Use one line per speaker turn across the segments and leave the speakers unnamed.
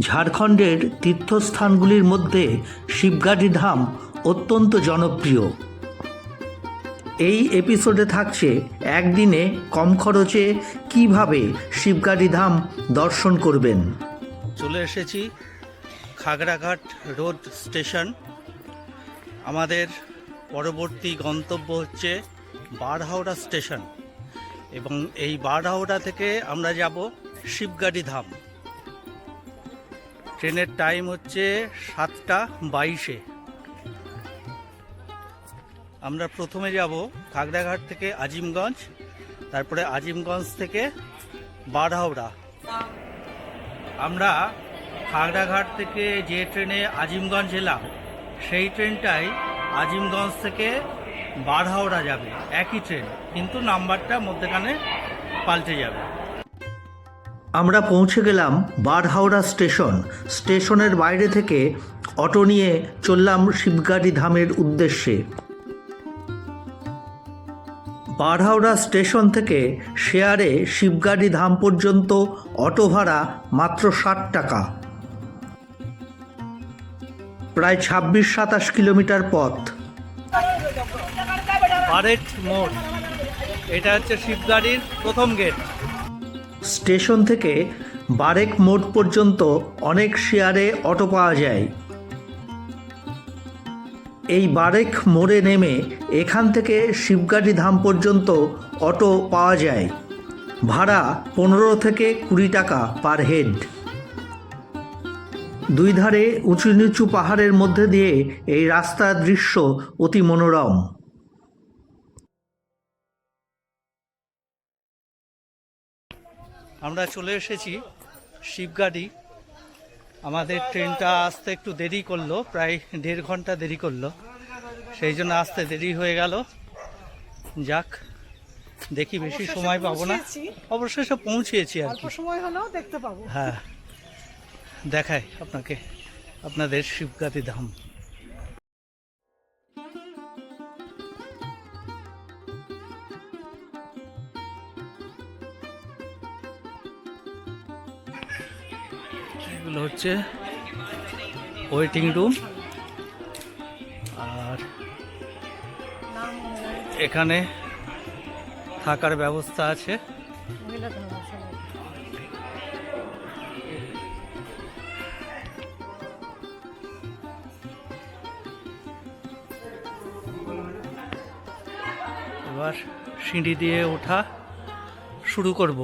ঝাড়খণ্ডের তীর্থস্থানগুলির মধ্যে শিবগাড়ি ধাম অত্যন্ত জনপ্রিয়। এই এপিসোডে থাকছে একদিনে কম খরচে কীভাবে শিবগাড়ি ধাম দর্শন করবেন। চলে এসেছি খাগড়াঘাট রোড স্টেশন। আমাদের পরবর্তী গন্তব্য হচ্ছে বারহাওড়া স্টেশন এবং এই বারহাওড়া থেকে আমরা যাব শিবগাড়ি ধাম। ট্রেনের টাইম হচ্ছে সাতটা বাইশে। আমরা প্রথমে যাব খাগড়াঘাট থেকে আজিমগঞ্জ, তারপরে আজিমগঞ্জ থেকে বারহাওড়া। আমরা খাগড়াঘাট থেকে যে ট্রেনে আজিমগঞ্জ এলাম, সেই ট্রেনটাই আজিমগঞ্জ থেকে বারহাওড়া যাবে। একই ট্রেন, কিন্তু নাম্বারটা মধ্যেখানে পাল্টে যাবে। আমরা পৌঁছে গেলাম বারহাওড়া স্টেশন। স্টেশনের বাইরে থেকে অটো নিয়ে চললাম শিবগাড়ি ধামের উদ্দেশ্যে। বারহাওড়া স্টেশন থেকে শেয়ারে শিবগাড়ি ধাম পর্যন্ত অটো ভাড়া মাত্র ষাট টাকা। প্রায় ছাব্বিশ সাতাশ কিলোমিটার পথ। এটা হচ্ছে শিবগাড়ির প্রথম গেট স্টেশন থেকে বারেক মোড় পর্যন্ত অনেক শেয়ারে অটো পাওয়া যায়। এই বারেক মোড়ে নেমে এখান থেকে শিবগাড়ি ধাম পর্যন্ত অটো পাওয়া যায়। ভাড়া পনেরো থেকে কুড়ি টাকা পার হেড। দুই ধারে উঁচু নিচু পাহাড়ের মধ্যে দিয়ে এই রাস্তার দৃশ্য অতি মনোরম। আমরা চলে এসেছি শিবগাড়ি আমাদের ট্রেনটা আসতে একটু দেরি করল প্রায় দেড় ঘণ্টা দেরি করল। সেই জন্য আসতে দেরি হয়ে গেল। যাক দেখি বেশি সময় পাবো না।
পৌঁছেছি।
অবশ্যই সব পৌঁছিয়েছি আর
অল্প সময় হলেও দেখতে পাবো।
হ্যাঁ। দেখাই আপনাকে আপনাদের শিবগাতি ধাম। এগুলো হচ্ছে ওয়েটিং রুম আর এখানে থাকার ব্যবস্থা আছে? এবার সিঁড়ি দিয়ে ওঠা শুরু করব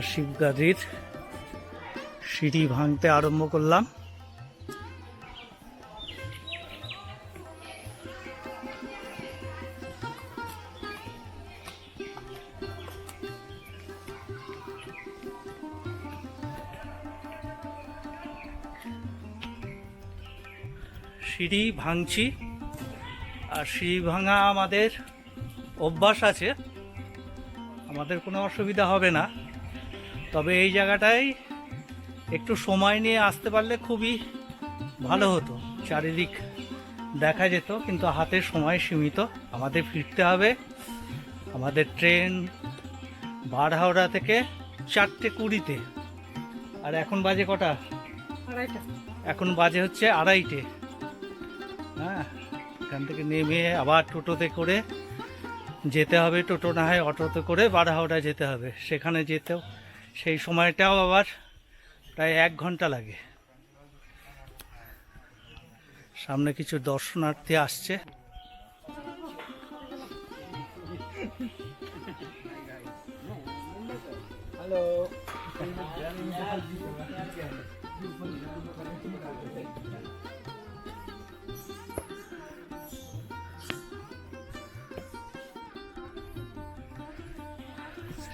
শিবগাদির সিঁড়ি ভাঙতে আরম্ভ করলাম। সিঁড়ি ভাঙছি, আর সিঁড়ি ভাঙা আমাদের অভ্যাস আছে। আমাদের কোনো অসুবিধা হবে না। তবে এই জায়গাটায় একটু সময় নিয়ে আসতে পারলে খুবই ভালো হতো। চারিদিক দেখা যেত কিন্তু হাতে সময় সীমিত। আমাদের ফিরতে হবে। আমাদের ট্রেন বারহাওড়া থেকে চারটে কুড়িতে। আর এখন বাজে কটা? এখন বাজে হচ্ছে আড়াইটে। হ্যাঁ এখান থেকে নেমে আবার টোটোতে করে যেতে হবে। টোটো না হয় অটোতে করে বারহাওড়া যেতে হবে। সেখানে যেতেও সেই সময়টাও আবার প্রায় এক ঘণ্টা লাগে। সামনে কিছু দর্শনার্থী আসছে।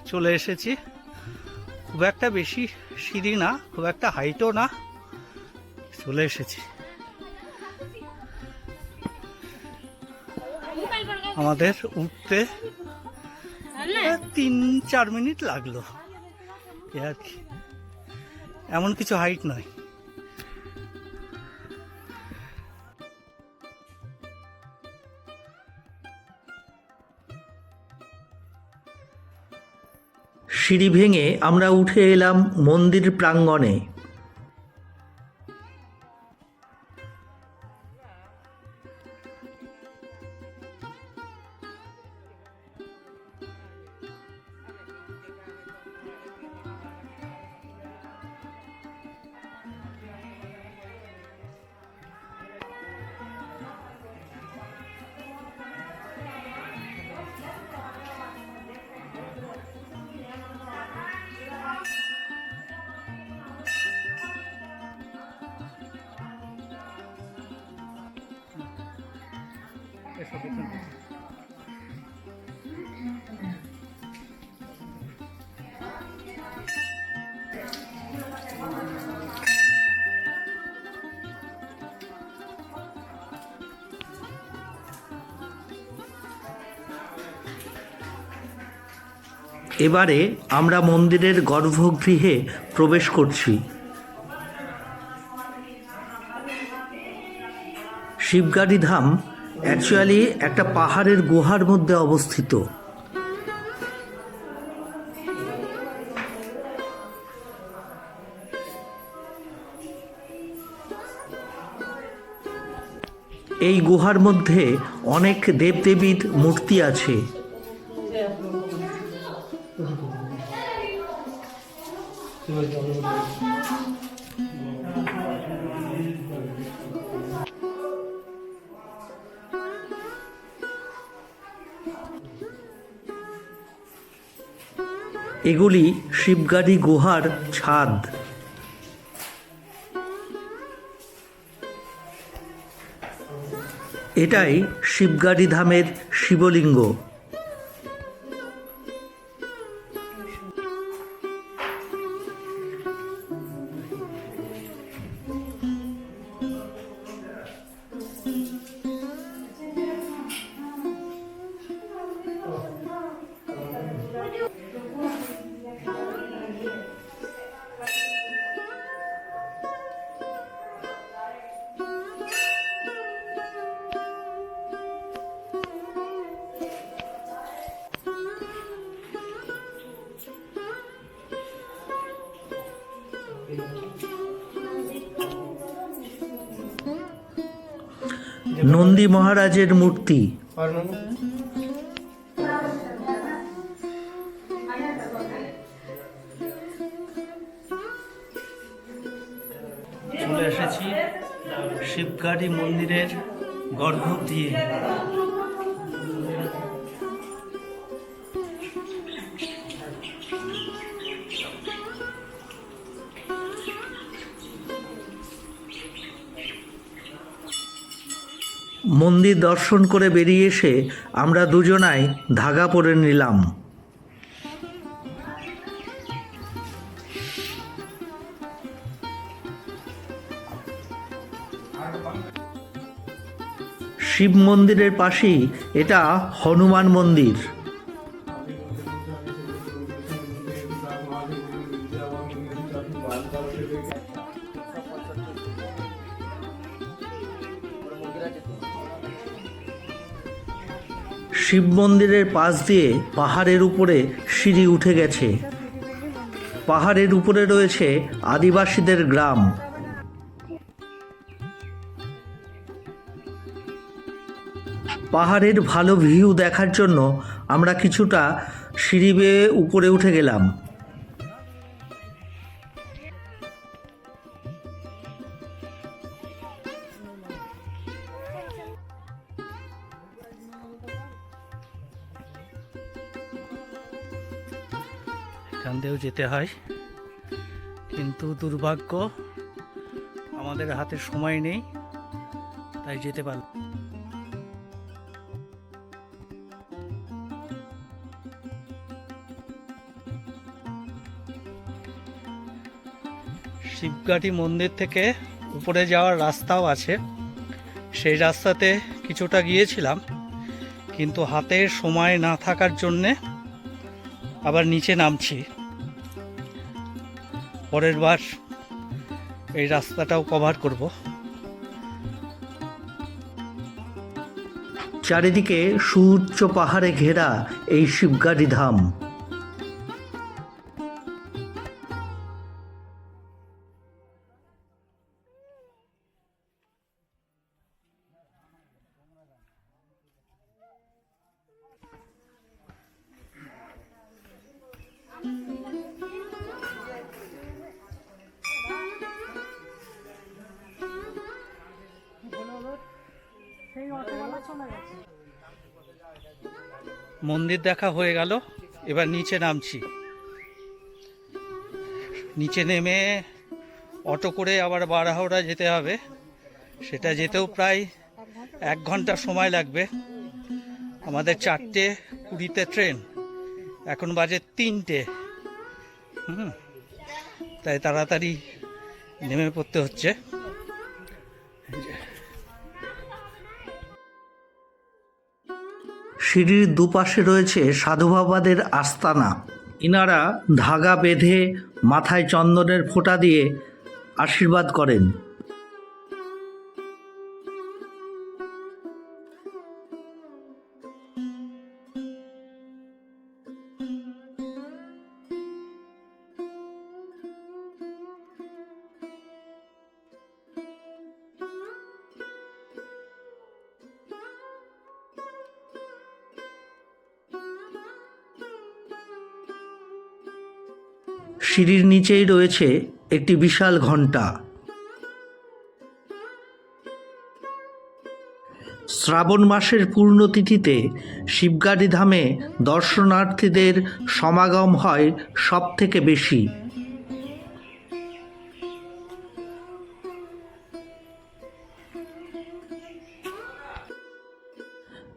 চলে এসেছি। খুব একটা বেশি সিঁড়ি না খুব একটা হাইটও না। চলে এসেছি। আমাদের উঠতে তিন চার মিনিট লাগল। আর কি। এমন কিছু হাইট নয়।
সিঁড়ি ভেঙে আমরা উঠে এলাম মন্দির প্রাঙ্গণে। এবারে আমরা মন্দিরের গর্ভগৃহে প্রবেশ করছি। শিবগাড়ি ধাম অ্যাকচুয়ালি একটা পাহাড়ের গুহার মধ্যে অবস্থিত। এই গুহার মধ্যে অনেক দেবদেবীর মূর্তি আছে। এগুলি শিবগাড়ি গুহার ছাদ। এটাই শিবগাড়ি ধামের শিবলিঙ্গ। নন্দী মহারাজের মূর্তি। চলে এসেছি শিবগাড়ি মন্দিরের গর্ভ দিয়ে মন্দির দর্শন করে বেরিয়ে এসে আমরা দুজনাই ধাগা পরে নিলাম। শিব মন্দিরের পাশেই এটা হনুমান মন্দির। শিব মন্দিরের পাশ দিয়ে পাহাড়ের উপরে সিঁড়ি উঠে গেছে। পাহাড়ের উপরে রয়েছে আদিবাসীদের গ্রাম। পাহাড়ের ভালো ভিউ দেখার জন্য আমরা কিছুটা সিঁড়ি বেয়ে উপরে উঠে গেলাম। এখান দিয়েও যেতে হয়। কিন্তু দুর্ভাগ্য, আমাদের হাতে সময় নেই, তাই যেতে পারল শিবঘাটি মন্দির থেকে উপরে যাওয়ার রাস্তাও আছে। সেই রাস্তাতে কিছুটা গিয়েছিলাম, কিন্তু হাতে সময় না থাকার জন্যে আবার নিচে নামছি। পরের বার এই রাস্তাটাও কভার করব। চারিদিকে সুউচ্চ পাহাড়ে ঘেরা এই শিবগাড়ি ধাম। মন্দির দেখা হয়ে গেল, এবার নিচে নামছি। নিচে নেমে অটো করে আবার বারাহাওড়া যেতে হবে। সেটা যেতেও প্রায় এক ঘণ্টা সময় লাগবে। আমাদের চারটে কুড়িতে ট্রেন, এখন বাজে তিনটে। হুম, তাই তাড়াতাড়ি নেমে পড়তে হচ্ছে। সিঁড়ির দুপাশে রয়েছে সাধুবাবাদের আস্তানা। ইনারা ধাগা বেঁধে মাথায় চন্দনের ফোঁটা দিয়ে আশীর্বাদ করেন। সিঁড়ির নিচেই রয়েছে একটি বিশাল ঘণ্টা। শ্রাবণ মাসের পূর্ণতিথিতে শিবগাড়ি ধামে দর্শনার্থীদের সমাগম হয় সব থেকে বেশি।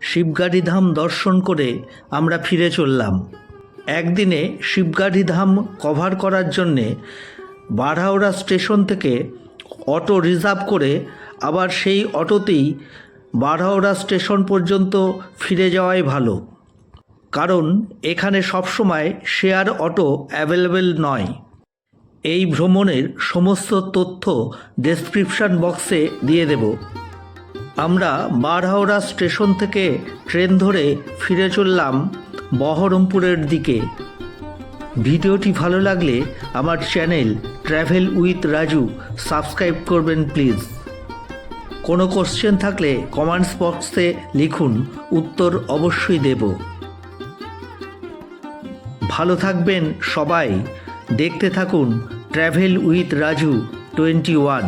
শিবগাড়ি ধাম দর্শন করে আমরা ফিরে চললাম। একদিনে শিবগাড়ি ধাম কভার করার জন্যে বারহাওড়া স্টেশন থেকে অটো রিজার্ভ করে আবার সেই অটোতেই বারহাওড়া স্টেশন পর্যন্ত ফিরে যাওয়াই ভালো। কারণ এখানে সবসময় শেয়ার অটো অ্যাভেলেবেল নয়। এই ভ্রমণের সমস্ত তথ্য ডেসক্রিপশন বক্সে দিয়ে দেব। আমরা বারহাওড়া স্টেশন থেকে ট্রেন ধরে ফিরে চললাম বহরমপুরের দিকে। ভিডিওটি ভালো লাগলে আমার channel travel with Raju subscribe করবেন প্লিজ। কোনো কোশ্চেন থাকলে কমেন্টস বক্সে লিখুন, উত্তর অবশ্যই দেব। ভালো থাকবেন সবাই। দেখতে থাকুন travel with Raju twenty one.